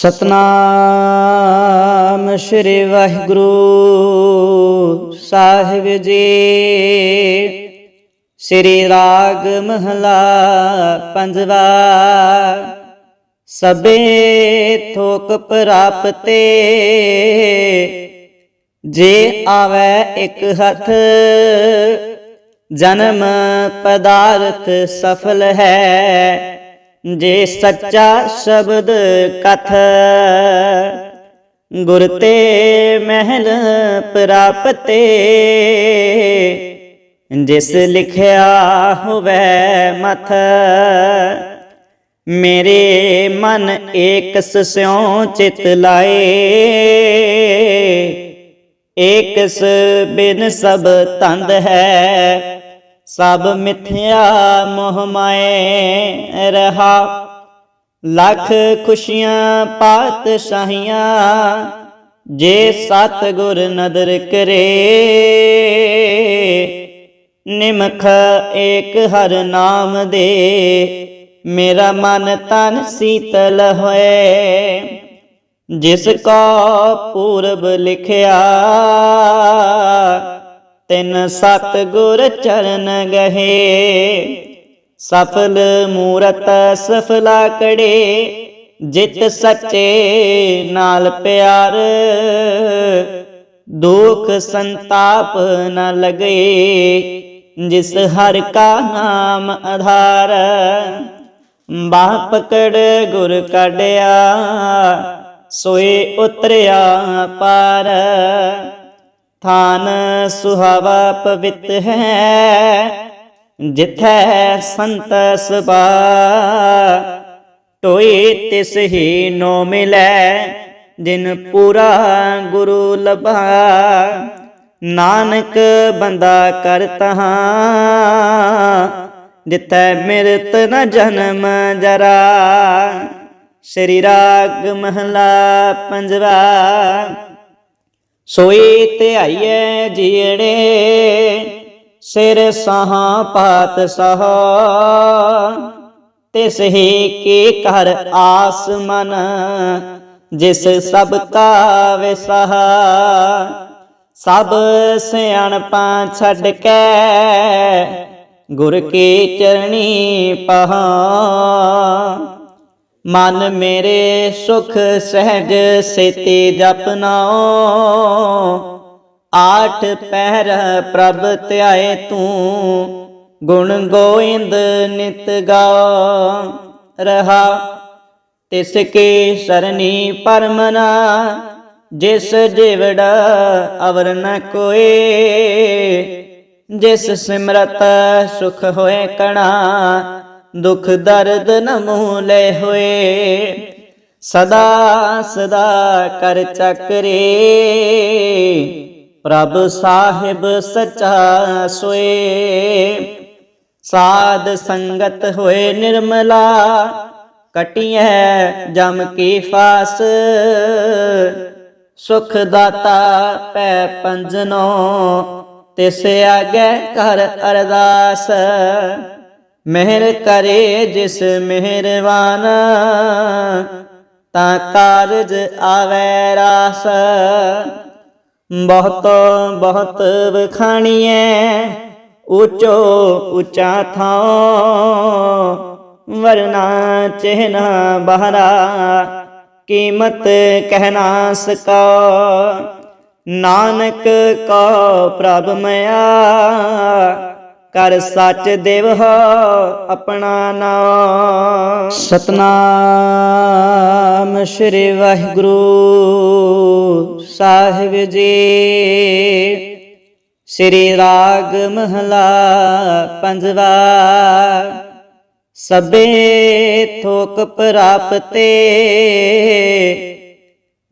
ਸਤਨਾਮ ਸ੍ਰੀ ਵਾਹਿਗੁਰੂ ਸਾਹਿਬ ਜੀ। ਸ੍ਰੀ ਰਾਗ ਮਹਲਾ ਪੰਜਵਾ ਸਬੇ ਥੋਕ ਪ੍ਰਾਪਤੇ, ਜੇ ਆਵੈ ਇੱਕ ਹੱਥ, ਜਨਮ ਪਦਾਰਥ ਸਫਲ ਹੈ। ਜੇ ਸੱਚਾ ਸ਼ਬਦ ਕਥ, ਗੁਰ ਤੇ ਮਹਿਲ ਪ੍ਰਾਪਤੇ, ਜਿਸ ਲਿਖਿਆ ਹੋਵੇ ਮਥ, ਮੇਰੇ ਮਨ ਏਕ ਸਿਉ ਚਿਤ ਲਾਏ, ਏਕਸ ਬਿਨ ਸਭ ਤੰਦ ਹੈ ਸਭ ਮਿਥਿਆ ਮੋਹ ਮਾਏ ਰਹਾ। ਲੱਖ ਖੁਸ਼ੀਆਂ ਪਾਤਸ਼ਾਹੀਆਂ ਜੇ ਸਤ ਗੁਰ ਨਦਰ ਕਰੇ। ਨਿਮਖ ਏਕ ਹਰ ਨਾਮ ਦੇ। ਮੇਰਾ ਮਨ ਤਨ ਸੀਤਲ ਹੋਏ। ਜਿਸ ਕੋ ਪੂਰਬ ਲਿਖਿਆ ਤਿਨ ਸਤ ਗੁਰ ਚਰਨ ਗਹੇ, ਸਫਲ ਮੂਰਤ ਸਫਲਾ ਕੜੇ, ਜਿਤ ਸੱਚੇ ਨਾਲ ਪਿਆਰ। ਦੁਖ ਸੰਤਾਪ ਨ ਲਗੇ, ਜਿਸ ਹਰ ਕਾ ਨਾਮ ਆਧਾਰ। ਬਾਹ ਪਕੜ ਗੁਰ ਕਾਢਿਆ, ਸੋਏ ਉਤਰਿਆ ਪਾਰ। ਥਾਨ ਸੁਹਾਵਾ ਪਵਿੱਤ ਹੈ, ਜਿਥੈ ਸੰਤ ਸਭਾ। ਟੋਏ ਤਿਸ ਹੀ ਨੋ ਮਿਲੈ, ਜਿਨ ਪੂਰਾ ਗੁਰੂ ਲਭਾ। ਨਾਨਕ ਬੰਦਾ ਕਰ ਤਹਾਂ, ਜਿਥੈ ਮਿਰਤ ਨ ਜਨਮ ਜਰਾ। ਸ੍ਰੀ ਰਾਗ ਮਹਲਾ ਪੰਜਵਾ ਸੋਈ ਧਿਆਈਐ ਜੀੜੇ ਸਿਰ ਸਾਹਾਂ ਪਾਤ ਸਹ। ਤਿਸ ਹੀ ਕੀ ਕਰ ਆਸ ਮਨ ਜਿਸ ਸਭ ਕਾ ਵਿਸਹ। ਸਭ ਸਿਆਣਪਾਂ ਛੱਡ ਕੇ ਗੁਰ ਕੇ ਚਰਣੀ ਪਹਾ। ਮਨ ਮੇਰੇ ਸੁਖ ਸਹਿਜ ਸੇਤੀ ਜਪਨਾਓ ਆਠ ਪਹਿਰ ਪ੍ਰਭ ਧਿਆਏ ਤੂੰ, ਗੁਣ ਗੋਇੰਦ ਨਿਤ ਗਾ ਰਹਾ। ਤਿਸ ਕੀ ਸਰਨੀ ਪਰਮਨਾ ਜਿਸ ਜਿਵੜ ਅਵਰ ਨ ਕੋਏ। ਜਿਸ ਸਿਮਰਤ ਸੁਖ ਹੋਏ ਕਣਾ ਦੁਖ ਦਰਦ ਨ ਮੂਲੇ ਹੋਏ। ਸਦਾ ਸਦਾ ਕਰ ਚੱਕਰੇ। ਪ੍ਰਭ ਸਾਹਿਬ ਸਚਾ ਸੋਏ। ਸਾਧ ਸੰਗਤ ਹੋਏ ਨਿਰਮਲਾ। ਕਟਿਐ ਜਮ ਕੀ ਫਾਸ। ਸੁਖ ਦਾਤਾ ਪੈ ਪੰਜਨੋ। ਤਿਸ ਆਗੇ ਕਰ ਅਰਦਾਸ। ਮਿਹਰ ਕਰੇ ਜਿਸ ਮਿਹਰਵਾਨ, ਤਾਂ ਕਾਰਜ ਆਵੈ ਰਾਸ। ਬਹੁਤ ਬਹੁਤ ਵਖਾਣੀਐ, ਉੱਚੋ ਉੱਚਾ ਥਾਂ। ਵਰਨਾ ਚਿਹਨਾ ਬਹਰਾ, ਕੀਮਤ ਕਹਿਣਾ ਸਕਾ। ਨਾਨਕ ਕੋ ਪ੍ਰਭ ਮਿਆ ਕਰ ਸੱਚ ਦੇਵ ਆਪਣਾ ਨਾਮ। ਸਤਨਾਮ ਸ੍ਰੀ ਵਾਹਿਗੁਰੂ ਸਾਹਿਬ ਜੀ। ਸ੍ਰੀ ਰਾਗ ਮਹਲਾ ਪੰਜਵਾ। ਸਬੇ ਥੋਕ ਪ੍ਰਾਪਤੇ।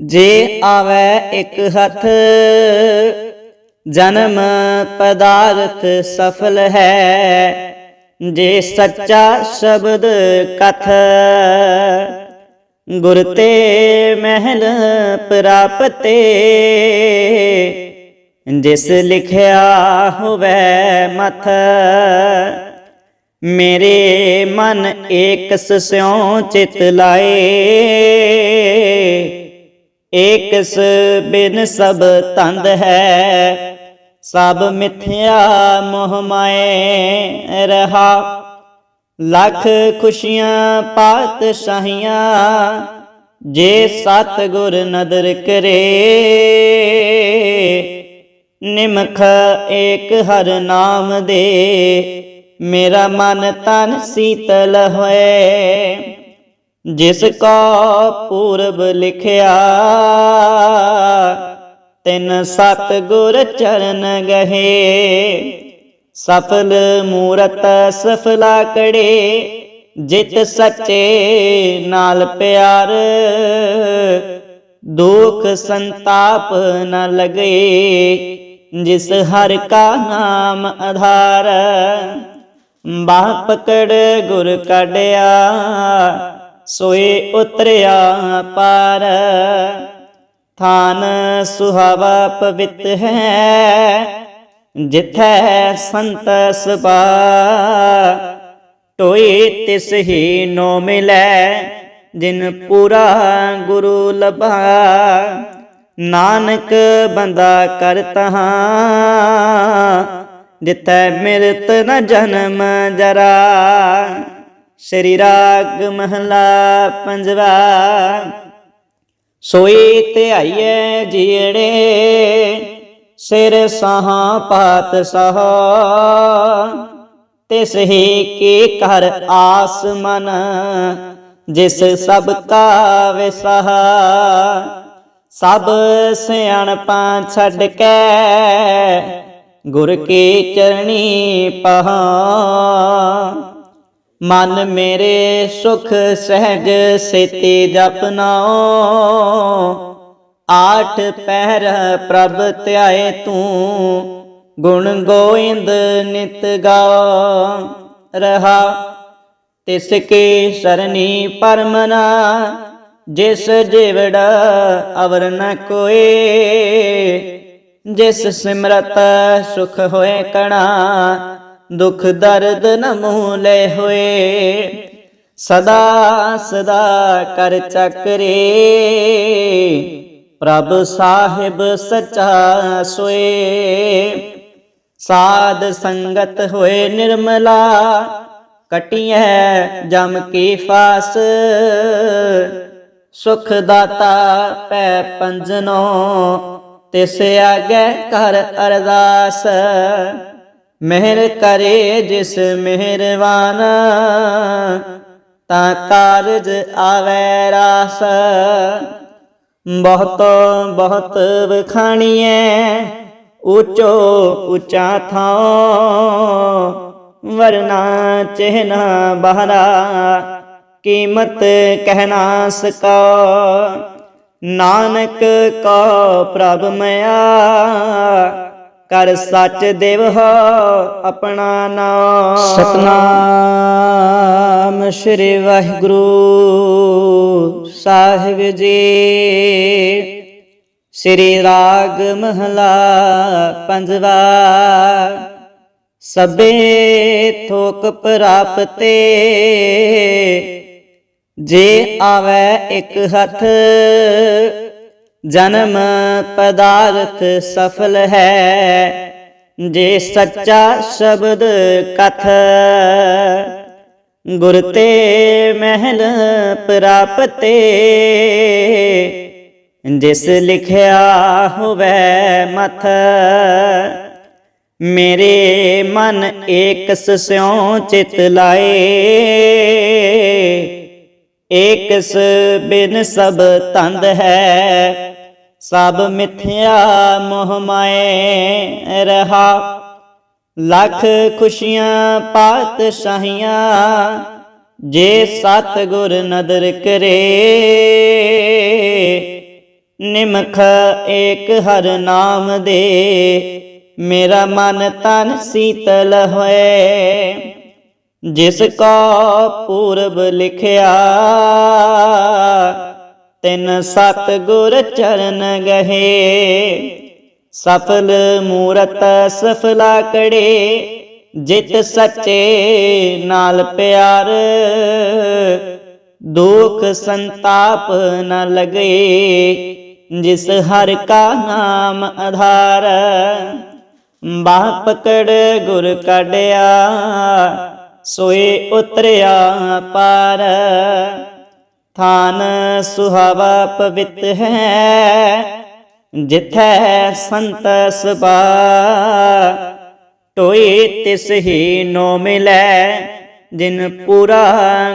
ਜੇ ਆਵੈ ਇੱਕ ਹੱਥ ਜਨਮ ਪਦਾਰਥ ਸਫਲ ਹੈ, ਜੇ ਸੱਚਾ ਸ਼ਬਦ ਕਥ। ਗੁਰ ਤੇ ਮਹਿਲ ਪ੍ਰਾਪਤੇ, ਜਿਸ ਲਿਖਿਆ ਹੋਵੇ ਮਥ। ਮੇਰੇ ਮਨ ਏਕ ਸਿਉ ਚਿਤ ਲਾਏ, ਏਕਸ ਬਿਨ ਸਭ ਤੰਦ ਹੈ। ਸਭ ਮਿਥਿਆ ਮੋਹ ਮਾਏ ਰਹਾ। ਲੱਖ ਖੁਸ਼ੀਆਂ ਪਾਤਸ਼ਾਹੀਆਂ, ਜੇ ਸਤ ਗੁਰ ਨਦਰ ਕਰੇ। ਨਿਮਖ ਏਕ ਹਰ ਨਾਮ ਦੇ, ਮੇਰਾ ਮਨ ਤਨ ਸੀਤਲ ਹੋਏ। ਜਿਸ ਕੋ ਪੂਰਬ ਲਿਖਿਆ ਤਿਨ ਸਤ ਗੁਰ ਚਰਨ ਗਹੇ, ਸਫਲ ਮੂਰਤ ਸਫਲਾ ਕੜੇ, ਜਿਤ ਸੱਚੇ ਨਾਲ ਪਿਆਰ, ਦੁਖ ਸੰਤਾਪ ਨ ਲਗੇ, ਜਿਸ ਹਰ ਕਾ ਨਾਮ ਆਧਾਰ, ਬਾਹ ਪਕੜ ਗੁਰ ਕਾਢਿਆ, ਸੋਏ ਉਤਰਿਆ ਪਾਰ। ਥਾਨ ਸੁਹਾਵਾ ਪਵਿੱਤ ਹੈ, ਜਿਥੈ ਸੰਤ ਸਭਾ। ਟੋਏ ਤਿਸ ਹੀ ਨੋ ਮਿਲੈ, ਜਿਨ ਪੂਰਾ ਗੁਰੂ ਲਭਾ। ਨਾਨਕ ਬੰਦਾ ਕਰ ਤਹਾਂ, ਜਿਥੈ ਮਿਲਤ ਨ ਜਨਮ ਜਰਾ। ਸ੍ਰੀ ਰਾਗ ਮਹਲਾ ਪੰਜਵਾ ਸੋਈ ਧਿਆਈਐ ਜੀੜੇ, ਸਿਰ ਸਾਹਾਂ ਪਾਤ ਸਹ। ਤਿਸ ਹੀ ਕੀ ਕਰ ਆਸ ਮਨ ਜਿਸ ਸਭ ਕਾ ਵਿਸਹ। ਸਭ ਸਿਆਣਪਾਂ ਛੱਡ ਕੇ ਗੁਰ ਕੇ ਚਰਣੀ ਪਹਾ। ਮਨ ਮੇਰੇ ਸੁਖ ਸਹਿਜ ਸੇਤੀ ਜਪਨਾਓ। ਆਠ ਪਹਿਰ ਪ੍ਰਭ ਧਿਆਏ ਤੂੰ, ਗੁਣ ਗੋਇੰਦ ਨਿਤ ਗਾ ਰਹਾ। ਤਿਸ ਕੀ ਸਰਨੀ ਪਰਮਨਾ ਜਿਸ ਜਿਵੜ ਅਵਰ ਨ ਕੋਏ। ਜਿਸ ਸਿਮਰਤ ਸੁਖ ਹੋਏ ਕਣਾ ਦੁੱਖ ਦਰਦ ਨ ਮੂਲੇ ਹੋਏ। ਸਦਾ ਸਦਾ ਕਰ ਚੱਕਰੇ। ਪ੍ਰਭ ਸਾਹਿਬ ਸਚਾ ਸੋਏ। ਸਾਧ ਸੰਗਤ ਹੋਏ ਨਿਰਮਲਾ, ਕਟਿਐ ਜਮ ਕੀ ਫਾਸ। ਸੁਖ ਦਾਤਾ ਪੈ ਪੰਜਨੋ, ਤਿਸ ਆਗੇ ਕਰ ਅਰਦਾਸ। ਮਿਹਰ ਕਰੇ ਜਿਸ ਮਿਹਰਵਾਨ, ਤਾਂ ਕਾਰਜ ਆਵੈ ਰਾਸ। ਬਹੁਤ ਬਹੁਤ ਵਖਾਣੀਐ, ਉੱਚੋ ਉੱਚਾ ਥਾਂ। ਵਰਨਾ ਚਿਹਨਾ ਬਹਰਾ, ਕੀਮਤ ਕਹਿਣਾ ਸਕਾ। ਨਾਨਕ ਕਾ ਪ੍ਰਭ ਮਿਆ ਕਰ ਸੱਚ ਦੇਵ ਹੋ ਆਪਣਾ ਨਾਮ। ਸਤਨਾਮ ਸ੍ਰੀ ਵਾਹਿਗੁਰੂ ਸਾਹਿਬ ਜੀ। ਸ੍ਰੀ ਰਾਗ ਮਹਲਾ ਪੰਜਵਾ। ਸਭੇ ਥੋਕ ਪ੍ਰਾਪਤੇ। ਜੇ ਆਵੇ ਇੱਕ ਹੱਥ ਜਨਮ ਪਦਾਰਥ ਸਫਲ ਹੈ, ਜੇ ਸੱਚਾ ਸ਼ਬਦ ਕਥ। ਗੁਰ ਤੇ ਮਹਿਲ ਪ੍ਰਾਪਤੇ, ਜਿਸ ਲਿਖਿਆ ਹੋਵੇ ਮਥ। ਮੇਰੇ ਮਨ ਏਕਸ ਸਿਉ ਚਿਤ ਲਾਏ, ਏਕਸ ਬਿਨ ਸਭ ਤੰਦ ਹੈ। ਸਭ ਮਿਥਿਆ ਮੋਹ ਮਾਏ ਰਹਾ। ਲੱਖ ਖੁਸ਼ੀਆਂ ਪਾਤਸ਼ਾਹੀਆਂ, ਜੇ ਸਤ ਗੁਰ ਨਦਰ ਕਰੇ। ਨਿਮਖ ਏਕ ਹਰ ਨਾਮ ਦੇ, ਮੇਰਾ ਮਨ ਤਨ ਸੀਤਲ ਹੋਏ। ਜਿਸ ਕੋ ਪੂਰਬ ਲਿਖਿਆ ਤਿਨ ਸਤ ਗੁਰ ਚਰਨ ਗਹੇ, ਸਫਲ ਮੂਰਤ ਸਫਲਾ ਕੜੇ, ਜਿਤ ਸੱਚੇ ਨਾਲ ਪਿਆਰ। ਦੁਖ ਸੰਤਾਪ ਨ ਲਗੇ, ਜਿਸ ਹਰ ਕਾ ਨਾਮ ਆਧਾਰ। ਬਾਹ ਪਕੜ ਗੁਰ ਕਾਢਿਆ, ਸੋਏ ਉਤਰਿਆ ਪਾਰ। ਥਾਨ ਸੁਹਾਵਾ ਪਵਿੱਤ ਹੈ, ਜਿਥੈ ਸੰਤ ਸਭਾ ਟੋਏ ਤਿਸ ਹੀ ਨੋ ਮਿਲੈ, ਜਿਨ ਪੂਰਾ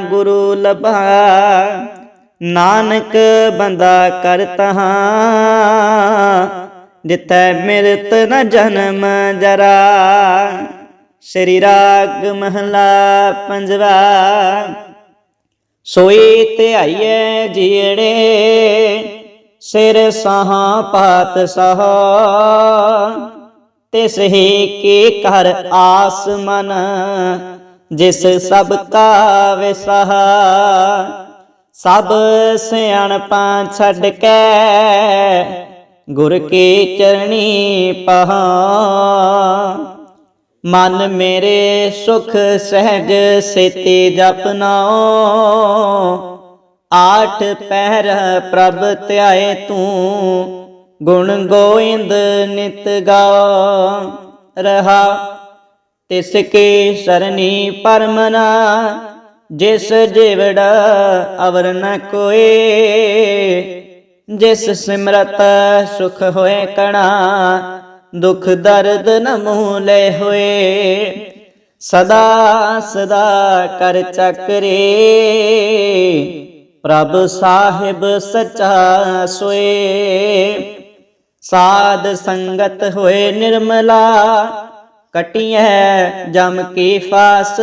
ਗੁਰੂ ਲਭਾ। ਨਾਨਕ ਬੰਦਾ ਕਰਤਹਾ ਜਿਥੈ ਮਿਰਤ ਨ ਜਨਮ ਜਰਾ। ਸ੍ਰੀ ਰਾਗ ਮਹਲਾ ਪੰਜਵਾ ਸੋਈ ਧਿਆਈਐ ਜੀੜੇ, ਸਿਰ ਸਾਹਾਂ ਪਾਤ ਸਹ। ਤਿਸ ਹੀ ਕੀ ਕਰ ਆਸ ਮਨ ਜਿਸ ਸਭ ਕਾ ਵਿਸਹ। ਸਭ ਸਿਆਣਪਾਂ ਛੱਡ ਕੇ ਗੁਰ ਕੇ ਚਰਣੀ ਪਹਾ। ਮਨ ਮੇਰੇ ਸੁਖ ਸਹਿਜ ਸੇਤੇ ਜਪਨਾਓ ਆਠ ਪਹਿਰ ਪ੍ਰਭ ਧਿਆਏ ਤੂੰ, ਗੁਣ ਗੋਇੰਦ ਨਿਤ ਗਾ ਰਹਾ। ਤਿਸ ਕੀ ਸਰਨੀ ਪਰਮਨਾ ਜਿਸ ਜਿਵੜ ਅਵਰ ਨ ਕੋਏ। ਜਿਸ ਸਿਮਰਤ ਸੁਖ ਹੋਏ ਕਣਾ ਦੁੱਖ ਦਰਦ ਨ ਮੂਲੇ ਹੋਏ। ਸਦਾ ਸਦਾ ਕਰ ਚੱਕਰੇ। ਪ੍ਰਭ ਸਾਹਿਬ ਸਚਾ ਸੋਏ। ਸਾਧ ਸੰਗਤ ਹੋਏ ਨਿਰਮਲਾ। ਕਟਿਐ ਜਮ ਕੀ ਫਾਸ।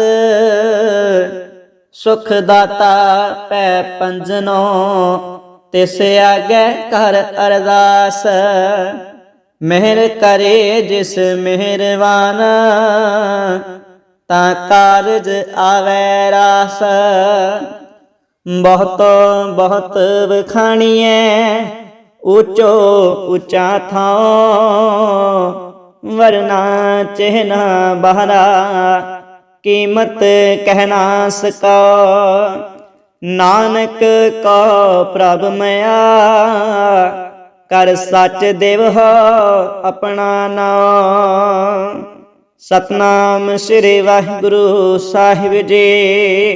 ਸੁਖ ਦਾਤਾ ਪੈ ਪੰਜਨੋ। ਤਿਸ ਆਗੇ ਕਰ ਅਰਦਾਸ। ਮਿਹਰ ਕਰੇ ਜਿਸ ਮਿਹਰਵਾਨ, ਤਾਂ ਕਾਰਜ ਆਵੈ ਰਾਸ। ਬਹੁਤ ਬਹੁਤ ਵਖਾਣੀਐ, ਉੱਚੋ ਉੱਚਾ ਥਾਂ। ਵਰਨਾ ਚਿਹਨਾ ਬਹਰਾ, ਕੀਮਤ ਕਹਿਣਾ ਸਕੋ। ਨਾਨਕ ਕਾ ਪ੍ਰਭ ਮਿਆ ਕਰ ਸੱਚ ਦੇਵ ਹੋ ਆਪਣਾ ਨਾਮ। ਸਤਨਾਮ ਸ੍ਰੀ ਵਾਹਿਗੁਰੂ ਸਾਹਿਬ ਜੀ।